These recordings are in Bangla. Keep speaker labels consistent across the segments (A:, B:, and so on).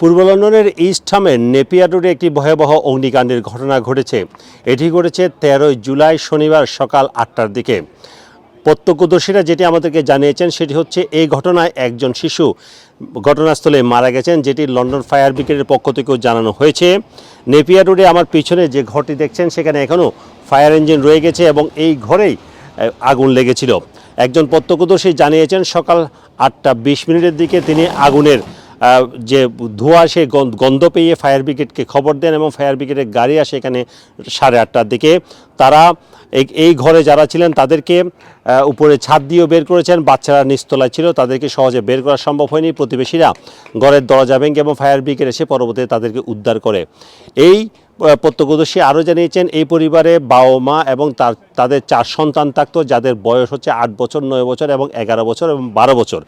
A: পূর্ব লন্ডনের ইস্টহামের নেপিয়ার রোডে একটি ভয়াবহ অগ্নিকাণ্ডের ঘটনা ঘটেছে। এটি ঘটেছে তেরোই জুলাই শনিবার সকাল আটটার দিকে। প্রত্যক্ষদর্শীরা যেটি আমাদেরকে জানিয়েছেন সেটি হচ্ছে এই ঘটনায় একজন শিশু ঘটনাস্থলে মারা গেছেন, যেটি লন্ডন ফায়ার ব্রিগেডের পক্ষ থেকেও জানানো হয়েছে। নেপিয়ার রোডে আমার পিছনে যে ঘরটি দেখছেন, সেখানে এখনও ফায়ার ইঞ্জিন রয়ে গেছে এবং এই ঘরেই আগুন লেগেছিল। একজন প্রত্যক্ষদর্শী জানিয়েছেন, সকাল আটটা বিশ মিনিটের দিকে তিনি আগুনের যে ধোঁয়া সে গন- গন্ধ পেয়ে ফায়ার ব্রিগেডকে খবর দেন এবং ফায়ার ব্রিগেডের গাড়ি আসে এখানে সাড়ে আটটার দিকে। তারা এই- ঘরে যারা ছিলেন তাদেরকে উপরে ছাদ দিয়েও বের করেছেন, বাচ্চারা নিচতলায় ছিল, তাদেরকে সহজে বের করা সম্ভব হয়নি। প্রতিবেশীরা ঘরের দরজা ভেঙে এবং ফায়ার ব্রিগেড এসে পরবর্তীতে তাদেরকে উদ্ধার করে। এই প্রত্যক্ষদর্শী আরও জানিয়েছেন, এই পরিবারে বাবা মা এবং তার তাদের চার সন্তান থাকতো, যাদের বয়স হচ্ছে আট বছর, নয় বছর এবং এগারো বছর এবং বারো বছর।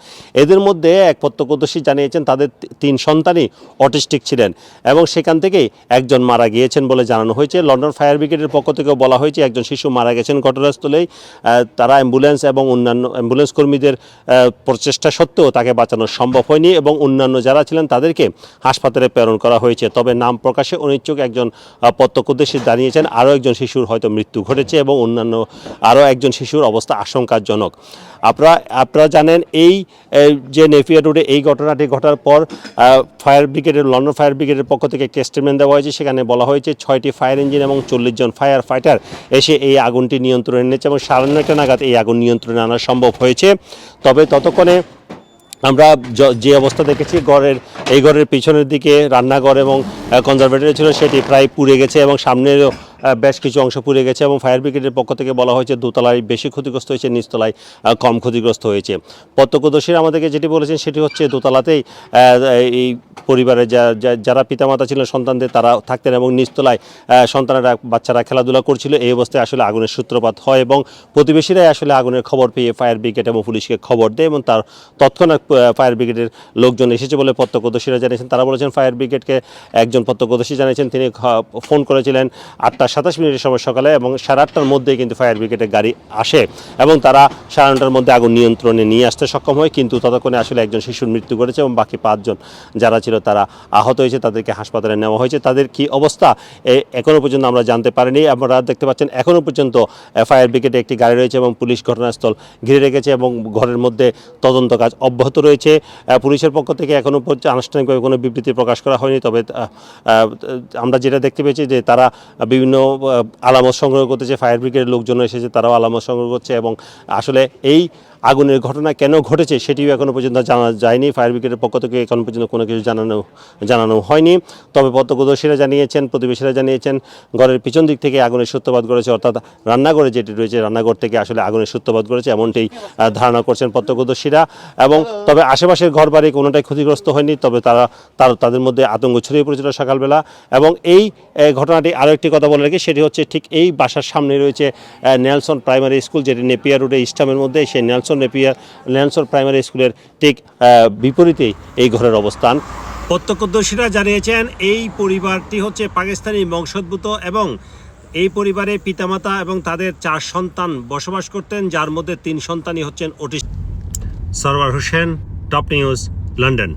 A: এদের মধ্যে এক প্রত্যক্ষদর্শী জানিয়েছেন, তাদের তিন সন্তানই অটিস্টিক ছিলেন এবং সেখান থেকেই একজন মারা গিয়েছেন বলে জানানো হয়েছে। লন্ডন ফায়ার ব্রিগেডের পক্ষ থেকেও বলা হয়েছে, একজন শিশু মারা গেছেন ঘটনাস্থলেই। তারা অ্যাম্বুলেন্স এবং অন্যান্য অ্যাম্বুলেন্স কর্মীদের প্রচেষ্টা সত্ত্বেও তাকে বাঁচানো সম্ভব হয়নি এবং অন্যান্য যারা ছিলেন তাদেরকে হাসপাতালে প্রেরণ করা হয়েছে। তবে নাম প্রকাশে অনিচ্ছুক একজন প্রত্যক্ষদর্শী জানিয়েছেন, আরও একজন শিশুর হয়তো মৃত্যু ঘটেছে এবং অন্যান্য আরও একজন শিশুর অবস্থা আশঙ্কাজনক। আপনারা আপনারা জানেন এই যে নেফিয়া রোডে এই ঘটনাটি ঘটার পর ফায়ার ব্রিগেডের, লন্ডন ফায়ার ব্রিগেডের পক্ষ থেকে একটি স্টেটমেন্ট দেওয়া হয়েছে। সেখানে বলা হয়েছে ছয়টি ফায়ার ইঞ্জিন এবং চল্লিশ জন ফায়ার ফাইটার এসে এই আগুনটি নিয়ন্ত্রণে এনেছে এবং সাড়ে নয়টা নাগাদ এই আগুন নিয়ন্ত্রণে আনা সম্ভব হয়েছে। তবে ততক্ষণে আমরা যে অবস্থা দেখেছি ঘরের এই ঘরের পিছনের দিকে রান্নাঘর এবং কনজারভেটরি ছিল, সেটি প্রায় পুড়ে গেছে এবং সামনেরও বেশ কিছু অংশ পুড়ে গেছে এবং ফায়ার ব্রিগেডের পক্ষ থেকে বলা হয়েছে দোতলায় বেশি ক্ষতিগ্রস্ত হয়েছে, নিচতলায় কম ক্ষতিগ্রস্ত হয়েছে। প্রত্যক্ষদর্শীরা আমাদেরকে যেটি বলেছেন সেটি হচ্ছে দোতলাতেই এই পরিবারের যারা পিতামাতা ছিলেন, সন্তানদের তারা থাকতেন এবং নিচতলায় সন্তানেরা, বাচ্চারা খেলাধুলা করছিল। এই অবস্থায় আসলে আগুনের সূত্রপাত হয় এবং প্রতিবেশীরাই আসলে আগুনের খবর পেয়ে ফায়ার ব্রিগেড এবং পুলিশকে খবর দেয় এবং তার তৎক্ষণাৎ ফায়ার ব্রিগেডের লোকজন এসেছে বলে প্রত্যক্ষদর্শীরা জানিয়েছেন। তারা বলেছেন, ফায়ার ব্রিগেডকে একজন প্রত্যক্ষদর্শী জানিয়েছেন। তিনি ফোন করেছিলেন আটটা সাতাশ মিনিটের সময় সকালে এবং সাড়ে আটটার মধ্যেই কিন্তু ফায়ার ব্রিগেডের গাড়ি আসে এবং তারা সাড়ে নটার মধ্যে আগুন নিয়ন্ত্রণে নিয়ে আসতে সক্ষম হয়, কিন্তু ততক্ষণে আসলে একজন শিশুর মৃত্যু ঘটেছে এবং বাকি পাঁচজন যারা ছিল তারা আহত হয়েছে, তাদেরকে হাসপাতালে নেওয়া হয়েছে। তাদের কি অবস্থা? এ- এখনও পর্যন্ত আমরা জানতে পারিনি। আপনারা দেখতে পাচ্ছেন এখনও পর্যন্ত ফায়ার ব্রিগেডে একটি গাড়ি রয়েছে এবং পুলিশ ঘটনাস্থল ঘিরে রেখেছে এবং ঘরের মধ্যে তদন্ত কাজ অব্যাহত রয়েছে। পুলিশের পক্ষ থেকে এখনও পর্যন্ত আনুষ্ঠানিকভাবে কোনো বিবৃতি প্রকাশ করা হয়নি, তবে আমরা যেটা দেখতে পেয়েছি যে তারা বিভিন্ন আলামত সংগ্রহ করতেছে ফায়ার ব্রিগেডের লোকজন এসেছে তারাও আলামত সংগ্রহ করছে এবং আসলে এই আগুনের ঘটনা কেন ঘটেছে সেটিও এখনও পর্যন্ত জানা যায়নি। ফায়ার ব্রিগেডের পক্ষ থেকে এখন পর্যন্ত কোনো কিছু জানানো জানানো হয়নি। তবে প্রত্যক্ষদর্শীরা জানিয়েছেন, প্রতিবেশীরা জানিয়েছেন, ঘরের পিছন দিক থেকে আগুনের সূত্রপাত করেছে অর্থাৎ রান্নাঘরে যেটি রয়েছে, রান্নাঘর থেকে আসলে আগুনের সূত্রপাত করেছে এমনটাই ধারণা করছেন প্রত্যক্ষদর্শীরা এবং তবে আশেপাশের ঘর বাড়ি কোনোটাই ক্ষতিগ্রস্ত হয়নি, তবে তারা, তার, তাদের মধ্যে আতঙ্ক ছড়িয়ে পড়েছিল সকালবেলা। এবং এই ঘটনাটি আরও একটি কথা বলে রাখি, সেটি হচ্ছে ঠিক এই বাসার সামনে রয়েছে নেলসন প্রাইমারি স্কুল, যেটি নেপিয়া রোডে ইস্টামের মধ্যে, সেই নেলসন নেপিয়ার নেলসন প্রাইমারি স্কুলের ঠিক বিপরীতে বিপরীতেই এই ঘরের অবস্থান। প্রত্যক্ষদর্শীরা জানিয়েছেন, এই পরিবারটি হচ্ছে পাকিস্তানি বংশোদ্ভূত এবং এই পরিবারে পিতামাতা এবং তাদের চার সন্তান বসবাস করতেন, যার মধ্যে তিন সন্তানই হচ্ছেন autist. Sarwar Hossain, top news, London.